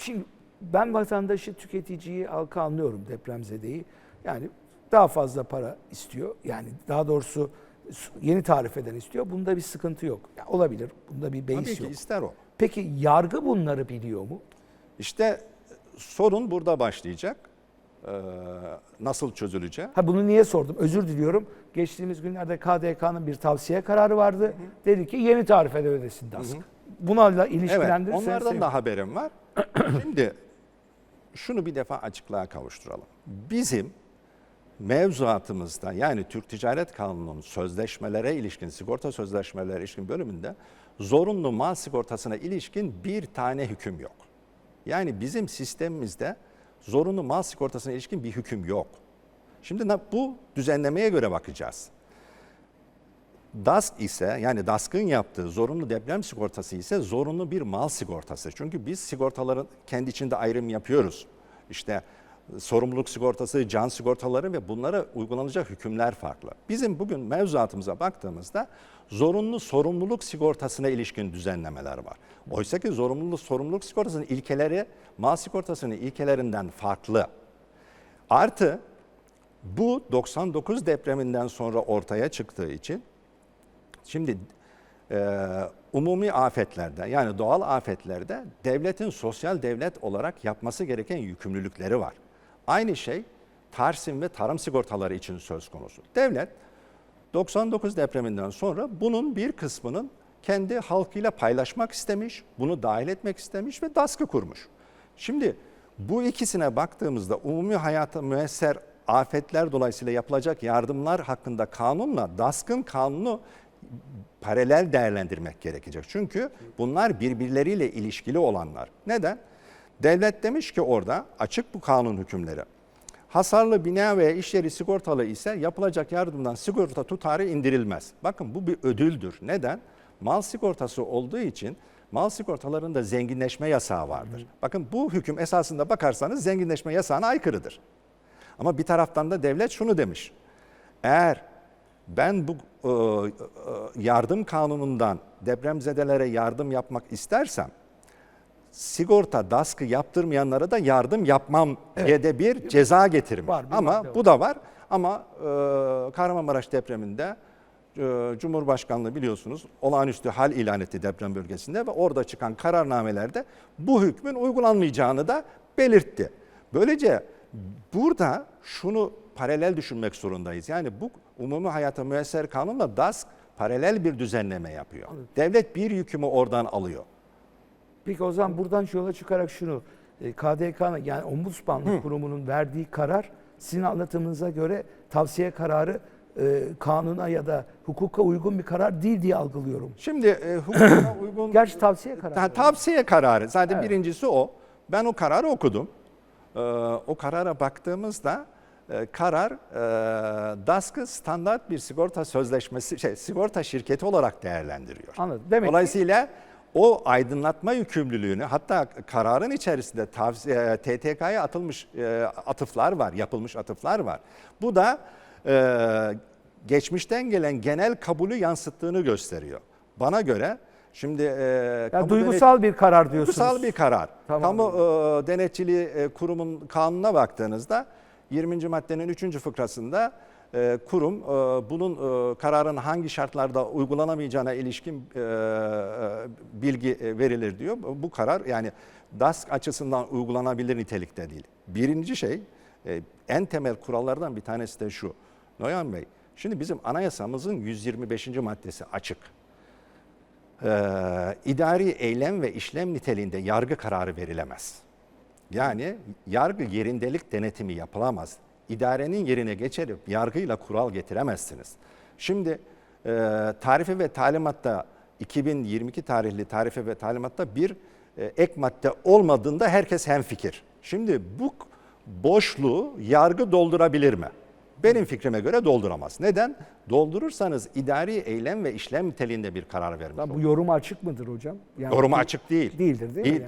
Şimdi ben vatandaşı, tüketiciyi, halkı anlıyorum depremzedeyi. Yani daha fazla para istiyor. Yani daha doğrusu yeni tarif eden istiyor. Bunda bir sıkıntı yok. Ya olabilir. Bunda bir beis Tabii ki yok. ister o. Peki yargı bunları biliyor mu? İşte sorun burada başlayacak. Ee, nasıl çözülecek? Ha bunu niye sordum? Özür diliyorum. Geçtiğimiz günlerde KDK'nın bir tavsiye kararı vardı. Dedi ki yeni tarifede ödesin DASK. Bunlarla Evet, ilişkilendirirseniz onlardan sevinirim. da haberim var. Şimdi şunu bir defa açıklığa kavuşturalım. Bizim mevzuatımızda yani Türk Ticaret Kanunu'nun sözleşmelere ilişkin, sigorta sözleşmeleri ilişkin bölümünde zorunlu mal sigortasına ilişkin bir tane hüküm yok. Yani bizim sistemimizde zorunlu mal sigortasına ilişkin bir hüküm yok. Şimdi bu düzenlemeye göre bakacağız. DASK ise yani DASK'ın yaptığı zorunlu deprem sigortası ise zorunlu bir mal sigortası. Çünkü biz sigortaların kendi içinde ayrım yapıyoruz. İşte sorumluluk sigortası, can sigortaları ve bunlara uygulanacak hükümler farklı. Bizim bugün mevzuatımıza baktığımızda zorunlu sorumluluk sigortasına ilişkin düzenlemeler var. Oysa ki zorunlu sorumluluk sigortasının ilkeleri mal sigortasının ilkelerinden farklı. Artı bu 99 depreminden sonra ortaya çıktığı için Şimdi e, umumi afetlerde yani doğal afetlerde devletin sosyal devlet olarak yapması gereken yükümlülükleri var. Aynı şey Tarsim ve tarım sigortaları için söz konusu. Devlet 99 depreminden sonra bunun bir kısmının kendi halkıyla paylaşmak istemiş, bunu dahil etmek istemiş ve DASK'ı kurmuş. Şimdi bu ikisine baktığımızda umumi hayata müesser afetler dolayısıyla yapılacak yardımlar hakkında kanunla DASK'ın kanunu paralel değerlendirmek gerekecek. Çünkü bunlar birbirleriyle ilişkili olanlar. Neden? Devlet demiş ki orada açık bu kanun hükümleri. Hasarlı bina veya iş yeri sigortalı ise yapılacak yardımdan sigorta tutarı indirilmez. Bakın bu bir ödüldür. Neden? Mal sigortası olduğu için mal sigortalarında zenginleşme yasağı vardır. Bakın bu hüküm esasında bakarsanız zenginleşme yasağına aykırıdır. Ama bir taraftan da devlet şunu demiş. Eğer ben bu e, e, yardım kanunundan depremzedelere yardım yapmak istersem sigorta DASK'ı yaptırmayanlara da yardım yapmam diye de bir ceza getirmiş. Var, bir Ama madde bu da var. Ama e, Kahramanmaraş depreminde e, Cumhurbaşkanlığı biliyorsunuz olağanüstü hal ilan etti deprem bölgesinde ve orada çıkan kararnamelerde bu hükmün uygulanmayacağını da belirtti. Böylece burada şunu paralel düşünmek zorundayız. Yani bu umumi hayata müesser kanunla DASK paralel bir düzenleme yapıyor. Devlet bir yükümü oradan alıyor. Peki o zaman buradan yola çıkarak şunu e, KDK'nın yani Ombudsmanlık Kurumu'nun verdiği karar sizin anlatımınıza göre tavsiye kararı e, kanuna ya da hukuka uygun bir karar değil diye algılıyorum. Şimdi e, hukuka uygun Gerçi tavsiye kararı. Ta- tavsiye kararı zaten Evet. birincisi o. Ben o kararı okudum. Ee, o karara baktığımızda e, karar e, DASK'ı standart bir sigorta sözleşmesi, şey, sigorta şirketi olarak değerlendiriyor. Anladım. Demek ki- Dolayısıyla o aydınlatma yükümlülüğünü hatta kararın içerisinde tavsiye, TTK'ya atılmış e, atıflar var, yapılmış atıflar var. Bu da e, geçmişten gelen genel kabulü yansıttığını gösteriyor. Bana göre şimdi e, kamu duygusal bir karar diyorsunuz. Duygusal bir karar. Tamam. Kamu e, denetçiliği e, kurumun kanununa baktığınızda 20. maddenin 3. fıkrasında e, kurum e, bunun e, kararın hangi şartlarda uygulanamayacağına ilişkin bilgi verilir diyor. Bu karar yani DASK açısından uygulanabilir nitelikte değil. Birinci şey en temel kurallardan bir tanesi de şu. Noyan Bey, şimdi bizim anayasamızın 125. maddesi açık e, idari eylem ve işlem niteliğinde yargı kararı verilemez. Yani yargı yerindelik denetimi yapılamaz. İdarenin yerine geçerip yargıyla kural getiremezsiniz. Şimdi e, tarife ve talimatta 2022 tarihli tarife ve talimatta bir e, ek madde olmadığında herkes hemfikir. Şimdi bu boşluğu yargı doldurabilir mi? Benim fikrime göre dolduramaz. Neden? Doldurursanız idari eylem ve işlem niteliğinde bir karar vermiş Ya bu olur. yorum açık mıdır hocam? Yani Yoruma açık değil. Değildir değil mi? Değil. yani?